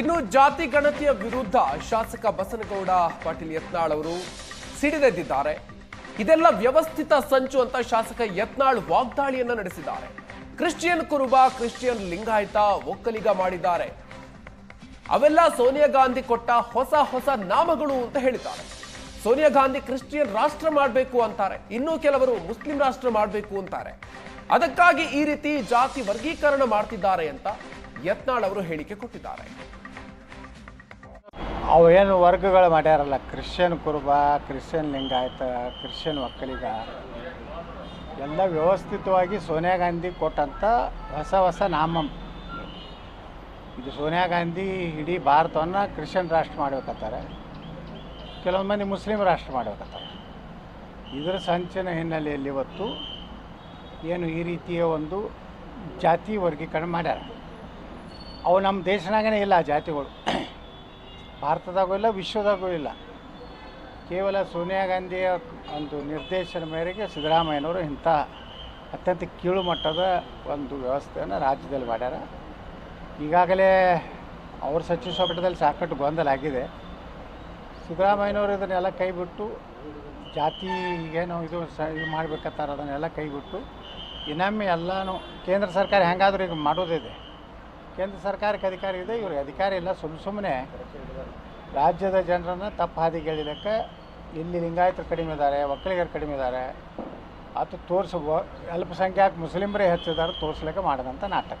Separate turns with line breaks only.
ಇನ್ನು ಜಾತಿ ಗಣತಿಯ ವಿರುದ್ಧ ಶಾಸಕ ಬಸನಗೌಡ ಪಾಟೀಲ್ ಯತ್ನಾಳ್ ಅವರು ಸಿಡಿದೆದ್ದಿದ್ದಾರೆ. ಇದೆಲ್ಲ ವ್ಯವಸ್ಥಿತ ಸಂಚು ಅಂತ ಶಾಸಕ ಯತ್ನಾಳ್ ವಾಗ್ದಾಳಿಯನ್ನ ನಡೆಸಿದ್ದಾರೆ. ಕ್ರಿಶ್ಚಿಯನ್ ಕುರುಬ, ಕ್ರಿಶ್ಚಿಯನ್ ಲಿಂಗಾಯತ ಒಕ್ಕಲಿಗ ಮಾಡಿದ್ದಾರೆ. ಅವೆಲ್ಲ ಸೋನಿಯಾ ಗಾಂಧಿ ಕೊಟ್ಟ ಹೊಸ ಹೊಸ ನಾಮಗಳು ಅಂತ ಹೇಳಿದ್ದಾರೆ. ಸೋನಿಯಾ ಗಾಂಧಿ ಕ್ರಿಶ್ಚಿಯನ್ ರಾಷ್ಟ್ರ ಮಾಡಬೇಕು ಅಂತಾರೆ. ಇನ್ನೂ ಕೆಲವರು ಮುಸ್ಲಿಂ ರಾಷ್ಟ್ರ ಮಾಡಬೇಕು ಅಂತಾರೆ. ಅದಕ್ಕಾಗಿ ಈ ರೀತಿ ಜಾತಿ ವರ್ಗೀಕರಣ ಮಾಡ್ತಿದ್ದಾರೆ ಅಂತ ಯತ್ನಾಳ್ ಅವರು ಹೇಳಿಕೆ ಕೊಟ್ಟಿದ್ದಾರೆ.
ಅವು ಏನು ವರ್ಗಗಳು ಮಾಡ್ಯಾರಲ್ಲ Christian Kuruba, Christian Lingayat, Christian Vokkaliga. ಎಲ್ಲ ವ್ಯವಸ್ಥಿತವಾಗಿ ಸೋನಿಯಾ ಗಾಂಧಿ ಕೊಟ್ಟಂಥ ಹೊಸ ಹೊಸ ನಾಮಂ. ಇದು ಸೋನಿಯಾ ಗಾಂಧಿ ಇಡೀ ಭಾರತವನ್ನು ಕ್ರಿಶ್ಚಿಯನ್ ರಾಷ್ಟ್ರ ಮಾಡ್ಬೇಕತ್ತಾರೆ ಕೆಲವೊಂದು ಮಂದಿ ಮುಸ್ಲಿಂ ರಾಷ್ಟ್ರ ಮಾಡ್ಬೇಕತ್ತಾರೆ ಇದರ ಸಂಚಿನ ಹಿನ್ನೆಲೆಯಲ್ಲಿ ಇವತ್ತು ಏನು ಈ ರೀತಿಯ ಒಂದು ಜಾತಿ ವರ್ಗೀಕರಣ ಮಾಡ್ಯಾರ. ಅವು ನಮ್ಮ ದೇಶನಾಗೇ ಇಲ್ಲ ಜಾತಿಗಳು. ಭಾರತದಾಗೂ ಇಲ್ಲ, ವಿಶ್ವದಾಗೂ ಇಲ್ಲ. ಕೇವಲ ಸೋನಿಯಾ ಗಾಂಧಿಯ ಒಂದು ನಿರ್ದೇಶನ ಮೇರೆಗೆ ಸಿದ್ದರಾಮಯ್ಯನವರು ಇಂಥ ಅತ್ಯಂತ ಕೀಳು ಮಟ್ಟದ ಒಂದು ವ್ಯವಸ್ಥೆಯನ್ನು ರಾಜ್ಯದಲ್ಲಿ ಮಾಡ್ಯಾರ. ಈಗಾಗಲೇ ಅವ್ರ ಸಚಿವ ಸಂಪುಟದಲ್ಲಿ ಸಾಕಷ್ಟು ಗೊಂದಲ ಆಗಿದೆ. ಸಿದ್ದರಾಮಯ್ಯನವರು ಇದನ್ನೆಲ್ಲ ಕೈಬಿಟ್ಟು ಜಾತಿ ಏನು ಇದು ಸ ಇದು ಮಾಡ್ಬೇಕಂತಾರೆ, ಅದನ್ನೆಲ್ಲ ಕೈಬಿಟ್ಟು ಇನ್ನೊಮ್ಮೆ ಎಲ್ಲನೂ ಕೇಂದ್ರ ಸರ್ಕಾರ ಹೆಂಗಾದರೂ ಈಗ ಮಾಡೋದಿದೆ. ಕೇಂದ್ರ ಸರ್ಕಾರಕ್ಕೆ ಅಧಿಕಾರ ಇದೆ, ಇವ್ರಿಗೆ ಅಧಿಕಾರ ಇಲ್ಲ. ಸುಮ್ಮ ಸುಮ್ಮನೆ ರಾಜ್ಯದ ಜನರನ್ನು ತಪ್ಪು ಹಾದಿಗೆ ಎಳಿಲಿಕ್ಕೆ ಇಲ್ಲಿ ಲಿಂಗಾಯತರು ಕಡಿಮೆ ಇದ್ದಾರೆ, ಒಕ್ಕಲಿಗರು ಕಡಿಮೆ ಇದ್ದಾರೆ. ಅದು ತೋರಿಸ ಅಲ್ಪಸಂಖ್ಯಾತ ಮುಸ್ಲಿಮರೇ ಹೆಚ್ಚಿದ್ದಾರೆ, ತೋರಿಸ್ಲಿಕ್ಕೆ ಮಾಡಿದಂಥ ನಾಟಕ